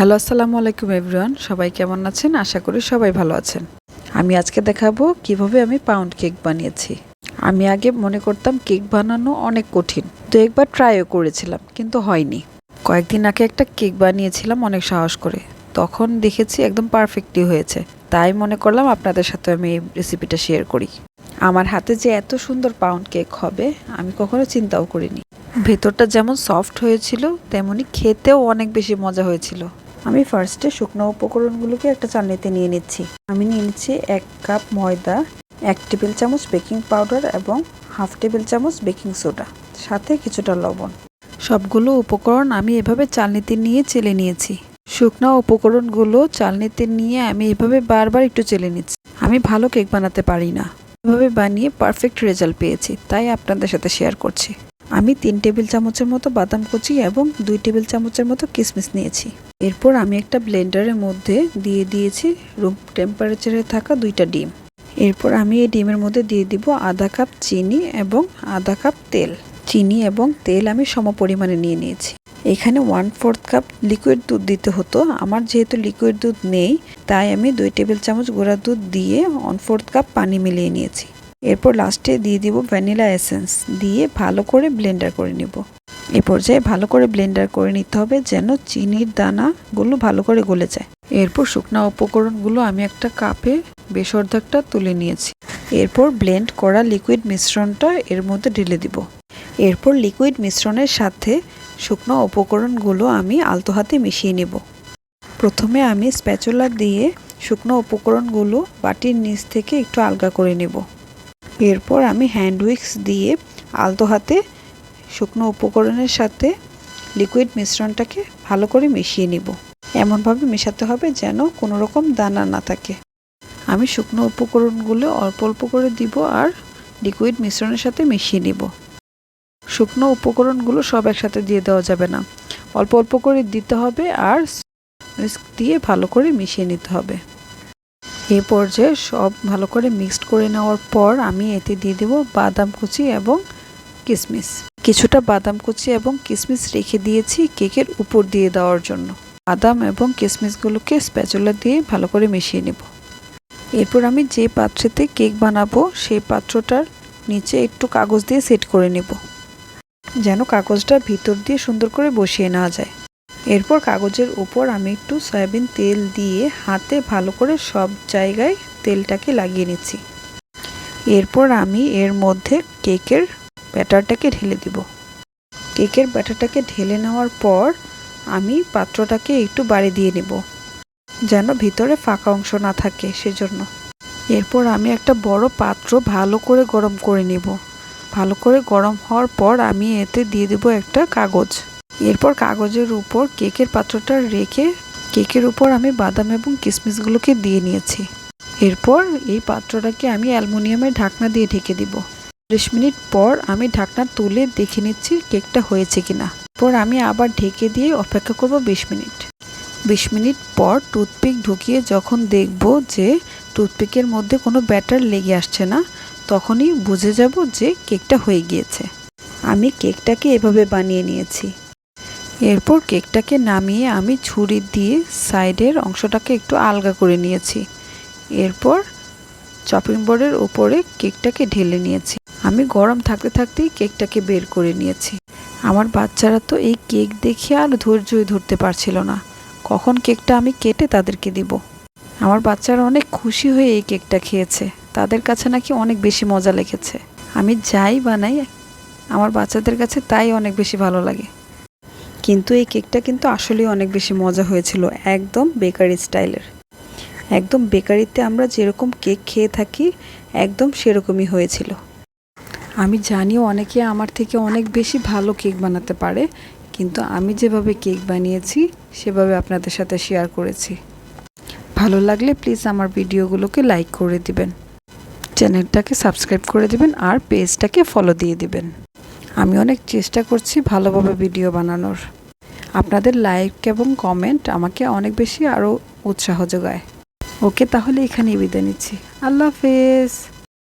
Hello, আসসালামু আলাইকুম everyone. সবাই কেমন আছেন? আশা করি সবাই ভালো আছেন। আমি আজকে দেখাবো কীভাবে আমি পাউন্ড কেক বানিয়েছি। আমি আগে মনে করতাম কেক বানানো অনেক কঠিন। তো একবার ট্রাইও করেছিলাম, কিন্তু হয়নি। কয়েকদিন আগে একটা কেক বানিয়েছিলাম অনেক সাহস করে। তখন দেখেছি একদম পারফেক্টলি হয়েছে। তাই মনে করলাম আপনাদের সাথে আমি এই রেসিপিটা শেয়ার করি। আমার হাতে যে এত সুন্দর পাউন্ড কেক হবে, আমি কখনো চিন্তাও করিনি। ভেতরটা যেমন সফট হয়েছিল, তেমনি খেতেও অনেক বেশি মজা হয়েছিল। আমি ফার্স্টে শুকনো উপকরণগুলোকে একটা চালনিতে নিয়ে নিচ্ছি। আমি নিয়ে নিচ্ছি এক কাপ ময়দা, এক টেবিল চামচ বেকিং পাউডার এবং হাফ টেবিল চামচ বেকিং সোডা সাথে কিছুটা লবণ। সবগুলো উপকরণ আমি এভাবে চালনিতে নিয়ে চেলে নিয়েছি। শুকনো উপকরণগুলো চালনিতে নিয়ে আমি এভাবে বারবার একটু চেলে নিচ্ছি। আমি ভালো কেক বানাতে পারি না। এভাবে বানিয়ে পারফেক্ট রেজাল্ট পেয়েছি, তাই আপনাদের সাথে শেয়ার করছি। আমি তিন টেবিল চামচের মতো বাদাম কুচি এবং দুই টেবিল চামচের মতো কিশমিশ নিয়েছি। এরপর আমি একটা ব্লেন্ডারের মধ্যে দিয়ে দিয়েছি রুম টেম্পারেচারে থাকা দুইটা ডিম। এরপর আমি এই ডিমের মধ্যে দিয়ে দিব আধা কাপ চিনি এবং আধা কাপ তেল। চিনি এবং তেল আমি সম পরিমাণে নিয়ে নিয়েছি। এখানে ওয়ান ফোর্থ কাপ লিকুইড দুধ দিতে হতো। আমার যেহেতু লিকুইড দুধ নেই, তাই আমি দুই টেবিল চামচ গুঁড়া দুধ দিয়ে ওয়ান ফোর্থ কাপ পানি মিলিয়ে নিয়েছি। এরপর লাস্টে দিয়ে দিব ভ্যানিলা এসেন্স দিয়ে ভালো করে ব্লেন্ডার করে নিব। এ পর্যায়ে ভালো করে ব্লেন্ডার করে নিতে হবে যেন চিনির দানাগুলো ভালো করে গলে যায়। এরপর শুকনা উপকরণগুলো আমি একটা কাপে বেশ তুলে নিয়েছি। এরপর ব্লেন্ড করা লিকুইড মিশ্রণটা এর মধ্যে ঢেলে দিব। এরপর লিকুইড মিশ্রণের সাথে শুকনো উপকরণগুলো আমি আলতো হাতে মিশিয়ে নেব। প্রথমে আমি স্প্যাচুলা দিয়ে শুকনো উপকরণগুলো বাটির নিচ থেকে একটু আলগা করে নেব। এরপর আমি হ্যান্ড উইক্স দিয়ে আলতো হাতে শুকনো উপকরণের সাথে লিকুইড মিশ্রণটাকে ভালো করে মিশিয়ে নিব। এমনভাবে মেশাতে হবে যেন কোনো রকম দানা না থাকে। আমি শুকনো উপকরণগুলো অল্প অল্প করে দিব আর লিকুইড মিশ্রণের সাথে মিশিয়ে নিব। শুকনো উপকরণগুলো সব একসাথে দিয়ে দেওয়া যাবে না। অল্প অল্প করে দিতে হবে আর দিয়ে ভালো করে মিশিয়ে নিতে হবে। এই পর্যায়ে সব ভালো করে মিক্সড করে নেওয়ার পর আমি এতে দিয়ে দেব বাদাম কুচি এবং কিশমিশ কিছুটা বাদাম কুচি এবং কিশমিশ রেখে দিয়েছি কেকের উপর দিয়ে দেওয়ার জন্য। বাদাম এবং কিশমিশগুলোকে স্প্যাচুলা দিয়ে ভালো করে মিশিয়ে নেব। এরপর আমি যে পাত্রেতে কেক বানাবো সেই পাত্রটার নিচে একটু কাগজ দিয়ে সেট করে নেব। যেন কাগজটা ভিতর দিয়ে সুন্দর করে বসিয়ে নেওয়া যায়। এরপর কাগজের উপর আমি একটু সয়াবিন তেল দিয়ে হাতে ভালো করে সব জায়গায় তেলটাকে লাগিয়ে নিচ্ছি। এরপর আমি এর মধ্যে কেকের ব্যাটারটাকে ঢেলে দিব। কেকের ব্যাটারটাকে ঢেলে নেওয়ার পর আমি পাত্রটাকে একটু বাড়ি দিয়ে নেব, যেন ভিতরে ফাঁকা অংশ না থাকে সেজন্য। এরপর আমি একটা বড় পাত্র ভালো করে গরম করে নেব। ভালো করে গরম হওয়ার পর আমি এতে দিয়ে দেব একটা কাগজ। এরপর কাগজের উপর কেকের পাত্রটা রেখে কেকের উপর আমি বাদাম এবং কিশমিশগুলোকে দিয়ে নিয়েছি। এরপর এই পাত্রটাকে আমি অ্যালুমিনিয়ামের ঢাকনা দিয়ে ঢেকে দিব। তিরিশ মিনিট পর আমি ঢাকনা তুলে দেখে নিচ্ছি কেকটা হয়েছে কিনা। পর আমি আবার ঢেকে দিয়ে অপেক্ষা করব বিশ মিনিট। বিশ মিনিট পর টুথপিক ঢুকিয়ে যখন দেখব যে টুথপিকের মধ্যে কোনো ব্যাটার লেগে আসছে না, তখনই বুঝে যাব যে কেকটা হয়ে গিয়েছে। আমি কেকটাকে এভাবে বানিয়ে নিয়েছি। এরপর কেকটাকে নামিয়ে আমি ছুরি দিয়ে সাইডের অংশটাকে একটু আলগা করে নিয়েছি। এরপর চপিং বোর্ডের ওপরে কেকটাকে ঢেলে নিয়েছি। আমি গরম থাকতে থাকতেই কেকটাকে বের করে নিয়েছি। আমার বাচ্চারা তো এই কেক দেখে আর ধৈর্যই ধরতে পারছিল না। কখন কেকটা আমি কেটে তাদেরকে দিব? আমার বাচ্চারা অনেক খুশি হয়ে এই কেকটা খেয়েছে। তাদের কাছে নাকি অনেক বেশি মজা লেগেছে। আমি যাই বানাই, আমার বাচ্চাদের কাছে তাই অনেক বেশি ভালো লাগে। কিন্তু এই কেকটা কিন্তু আসলেই অনেক বেশি মজা হয়েছিল, একদম বেকারি স্টাইলের। একদম বেকারিতে আমরা যেরকম কেক খেয়ে থাকি, একদম সেরকমই হয়েছিল। আমি জানিও অনেকে আমার থেকে অনেক বেশি ভালো কেক বানাতে পারে, কিন্তু আমি যেভাবে কেক বানিয়েছি, সেভাবে আপনাদের সাথে শেয়ার করেছি। ভালো লাগলে প্লিজ আমার ভিডিওগুলোকে লাইক করে দিবেন। চ্যানেলটাকে সাবস্ক্রাইব করে দিবেন আর পেজটাকে ফলো দিয়ে দিবেন। আমি অনেক চেষ্টা করছি ভালোভাবে ভিডিও বানানোর। আপনাদের লাইক এবং কমেন্ট আমাকে অনেক বেশি আরও উৎসাহ যোগায়। ওকে তাহলে এখানেই বিদায় নিচ্ছি। আল্লাহ হাফেজ।